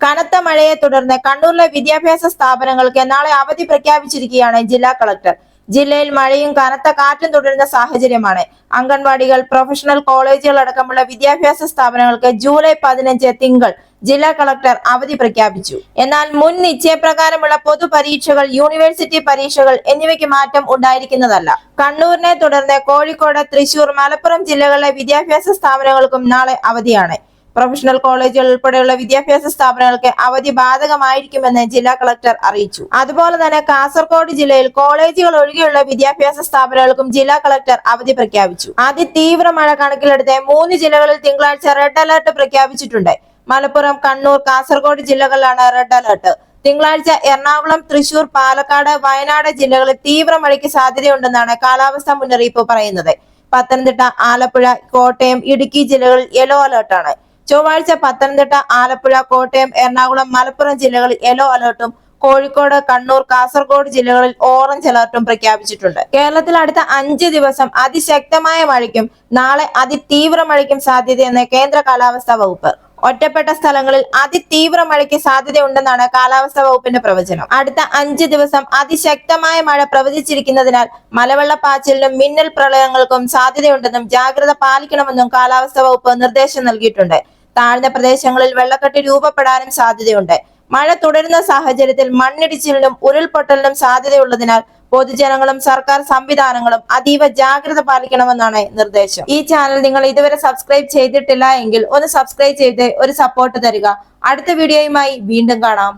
കനത്ത മഴയെ തുടർന്ന് കണ്ണൂരിലെ വിദ്യാഭ്യാസ സ്ഥാപനങ്ങൾക്ക് നാളെ അവധി പ്രഖ്യാപിച്ചിരിക്കുകയാണ് ജില്ലാ കളക്ടർ. ജില്ലയിൽ മഴയും കനത്ത കാറ്റും തുടരുന്ന സാഹചര്യമാണ്. അംഗൻവാടികൾ പ്രൊഫഷണൽ കോളേജുകൾ അടക്കമുള്ള വിദ്യാഭ്യാസ സ്ഥാപനങ്ങൾക്ക് ജൂലൈ പതിനഞ്ച് തിങ്കൾ ജില്ലാ കളക്ടർ അവധി പ്രഖ്യാപിച്ചു. എന്നാൽ മുൻ നിശ്ചയപ്രകാരമുള്ള പൊതുപരീക്ഷകൾ യൂണിവേഴ്സിറ്റി പരീക്ഷകൾ എന്നിവയ്ക്ക് മാറ്റം ഉണ്ടായിരിക്കുന്നതല്ല. കണ്ണൂരിനെ തുടർന്ന് കോഴിക്കോട് തൃശൂർ മലപ്പുറം ജില്ലകളിലെ വിദ്യാഭ്യാസ സ്ഥാപനങ്ങൾക്കും നാളെ അവധിയാണ്. പ്രൊഫഷണൽ കോളേജുകൾ ഉൾപ്പെടെയുള്ള വിദ്യാഭ്യാസ സ്ഥാപനങ്ങൾക്ക് അവധി ബാധകമായിരിക്കുമെന്ന് ജില്ലാ കളക്ടർ അറിയിച്ചു. അതുപോലെ തന്നെ കാസർഗോഡ് ജില്ലയിൽ കോളേജുകൾ ഒഴികെയുള്ള വിദ്യാഭ്യാസ സ്ഥാപനങ്ങൾക്കും ജില്ലാ കളക്ടർ അവധി പ്രഖ്യാപിച്ചു. അതിതീവ്ര മഴ കണക്കിലെടുത്ത് മൂന്ന് ജില്ലകളിൽ തിങ്കളാഴ്ച റെഡ് അലർട്ട് പ്രഖ്യാപിച്ചിട്ടുണ്ട്. മലപ്പുറം കണ്ണൂർ കാസർഗോഡ് ജില്ലകളിലാണ് റെഡ് അലർട്ട്. തിങ്കളാഴ്ച എറണാകുളം തൃശൂർ പാലക്കാട് വയനാട് ജില്ലകളിൽ തീവ്ര മഴയ്ക്ക് സാധ്യതയുണ്ടെന്നാണ് കാലാവസ്ഥാ മുന്നറിയിപ്പ് പറയുന്നത്. പത്തനംതിട്ട ആലപ്പുഴ കോട്ടയം ഇടുക്കി ജില്ലകളിൽ യെല്ലോ അലർട്ടാണ് ചൊവ്വാഴ്ച പത്തനംതിട്ട ആലപ്പുഴ കോട്ടയം എറണാകുളം മലപ്പുറം ജില്ലകളിൽ യെല്ലോ അലർട്ടും കോഴിക്കോട് കണ്ണൂർ കാസർഗോഡ് ജില്ലകളിൽ ഓറഞ്ച് അലർട്ടും പ്രഖ്യാപിച്ചിട്ടുണ്ട്. കേരളത്തിൽ അടുത്ത അഞ്ച് ദിവസം അതിശക്തമായ മഴയ്ക്കും നാളെ അതിതീവ്ര മഴയ്ക്കും സാധ്യതയെന്ന് കേന്ദ്ര കാലാവസ്ഥാ വകുപ്പ്. ഒറ്റപ്പെട്ട സ്ഥലങ്ങളിൽ അതിതീവ്ര മഴയ്ക്ക് സാധ്യതയുണ്ടെന്നാണ് കാലാവസ്ഥാ വകുപ്പിന്റെ പ്രവചനം. അടുത്ത അഞ്ച് ദിവസം അതിശക്തമായ മഴ പ്രവചിച്ചിരിക്കുന്നതിനാൽ മലവെള്ളപ്പാച്ചിലിനും മിന്നൽ പ്രളയങ്ങൾക്കും സാധ്യതയുണ്ടെന്നും ജാഗ്രത പാലിക്കണമെന്നും കാലാവസ്ഥാ വകുപ്പ് നിർദ്ദേശം നൽകിയിട്ടുണ്ട്. താഴ്ന്ന പ്രദേശങ്ങളിൽ വെള്ളക്കെട്ട് രൂപപ്പെടാനും സാധ്യതയുണ്ട്. മഴ തുടരുന്ന സാഹചര്യത്തിൽ മണ്ണിടിച്ചിലിനും ഉരുൾപൊട്ടലിനും സാധ്യതയുള്ളതിനാൽ പൊതുജനങ്ങളും സർക്കാർ സംവിധാനങ്ങളും അതീവ ജാഗ്രത പാലിക്കണമെന്നാണ് നിർദ്ദേശം. ഈ ചാനൽ നിങ്ങൾ ഇതുവരെ സബ്സ്ക്രൈബ് ചെയ്തിട്ടില്ല എങ്കിൽ ഒന്ന് സബ്സ്ക്രൈബ് ചെയ്ത് ഒരു സപ്പോർട്ട് തരിക. അടുത്ത വീഡിയോയുമായി വീണ്ടും കാണാം.